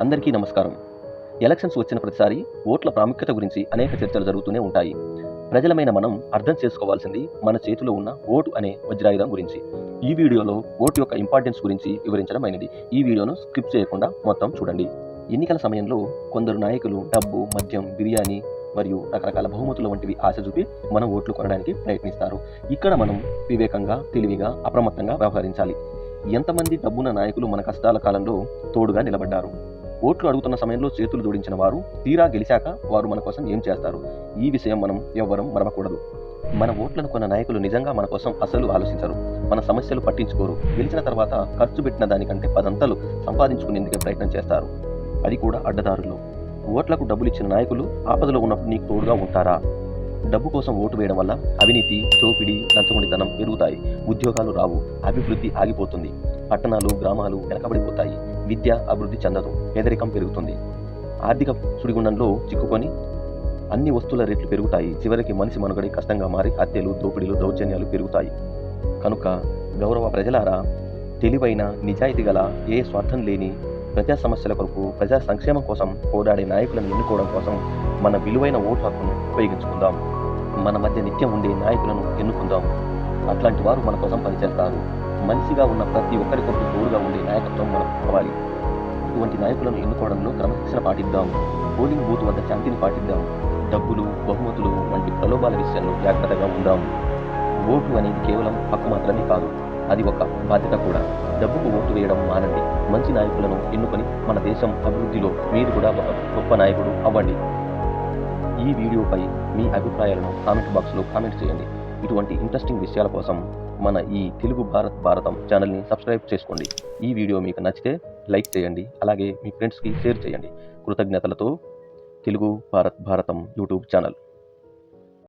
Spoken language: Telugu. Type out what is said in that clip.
అందరికీ నమస్కారం. ఎలక్షన్స్ వచ్చిన ప్రతిసారి ఓట్ల ప్రాముఖ్యత గురించి అనేక చర్చలు జరుగుతూనే ఉంటాయి. ప్రజలమైన మనం అర్థం చేసుకోవాల్సింది మన చేతిలో ఉన్న ఓటు అనే వజ్రాయుధం గురించి. ఈ వీడియోలో ఓటు యొక్క ఇంపార్టెన్స్ గురించి వివరించడం అయినది. ఈ వీడియోను స్కిప్ చేయకుండా మొత్తం చూడండి. ఎన్నికల సమయంలో కొందరు నాయకులు డబ్బు మద్యం బిర్యానీ మరియు రకరకాల బహుమతుల వంటివి ఆశ చూపి మనం ఓట్లు కొనడానికి ప్రయత్నిస్తారు. ఇక్కడ మనం వివేకంగా తెలివిగా అప్రమత్తంగా వ్యవహరించాలి. ఎంతమంది డబ్బున్న నాయకులు మన కష్టాల కాలంలో తోడుగా నిలబడ్డారు? ఓట్లు అడుగుతున్న సమయంలో చేతులు జోడించిన వారు తీరా గెలిచాక వారు మన కోసం ఏం చేస్తారు? ఈ విషయం మనం ఎవ్వరం మరవకూడదు. మన ఓట్లను కొన్న నాయకులు నిజంగా మన కోసం అసలు ఆలోచించరు. మన సమస్యలు పట్టించుకోరు. గెలిచిన తర్వాత ఖర్చు పెట్టిన దానికంటే పదంతలు సంపాదించుకునేందుకే ప్రయత్నం చేస్తారు. అది కూడా అడ్డదారులు ఓట్లకు డబ్బులు ఇచ్చిన నాయకులు ఆపదలో ఉన్నప్పుడు నీకు తోడుగా ఉంటారా? డబ్బు కోసం ఓటు వేయడం వల్ల అవినీతి దోపిడీ లంచగొండితనం పెరుగుతాయి. ఉద్యోగాలు రావు. అభివృద్ధి ఆగిపోతుంది. పట్టణాలు గ్రామాలు వెనకబడిపోతాయి. విద్య అభివృద్ధి చెందదు. పేదరికం పెరుగుతుంది. ఆర్థిక సుడిగుండంలో చిక్కుకొని అన్ని వస్తువుల రేట్లు పెరుగుతాయి. చివరికి మనిషి మనుగడే కష్టంగా మారి హత్యలు దోపిడీలు దౌర్జన్యాలు పెరుగుతాయి. కనుక గౌరవ ప్రజలారా తెలివైన నిజాయితీ గల ఏ స్వార్థం లేని ప్రజా సమస్యల కొరకు ప్రజా సంక్షేమం కోసం పోరాడే నాయకులను ఎన్నుకోవడం కోసం మన విలువైన ఓటు హక్కును ఉపయోగించుకుందాం. మన మధ్య నిత్యం ఉండే నాయకులను ఎన్నుకుందాం. అట్లాంటి వారు మన కోసం పనిచేస్తారు. మనిషిగా ఉన్న ప్రతి ఒక్కరికొకరు తోడుగా ఉండే నాయకత్వం మనకు కావాలి. ఇటువంటి నాయకులను ఎన్నుకోవడంలో క్రమశిక్షణ పాటిద్దాం. పోలింగ్ బూత్ వద్ద శాంతిని పాటిద్దాం. డబ్బులు బహుమతులు వంటి ప్రలోభాల విషయంలో జాగ్రత్తగా ఉందాం. ఓటు అనేది కేవలం హక్కు మాత్రమే కాదు అది ఒక బాధ్యత కూడా. డబ్బుకు ఓటు వేయడం మానండి. మంచి నాయకులను ఎన్నుకొని మన దేశం అభివృద్ధిలో మీరు కూడా ఒక గొప్ప నాయకుడు అవ్వండి. ఈ వీడియోపై మీ అభిప్రాయాలను కామెంట్ బాక్స్లో కామెంట్ చేయండి. ఇటువంటి ఇంట్రెస్టింగ్ విషయాల కోసం మన ఈ తెలుగు భారత్ భారతం ఛానల్ని సబ్స్క్రైబ్ చేసుకోండి. ఈ వీడియో మీకు నచ్చితే లైక్ చేయండి అలాగే మీ ఫ్రెండ్స్కి షేర్ చేయండి. కృతజ్ఞతలతో తెలుగు భారత్ భారతం యూట్యూబ్ ఛానల్.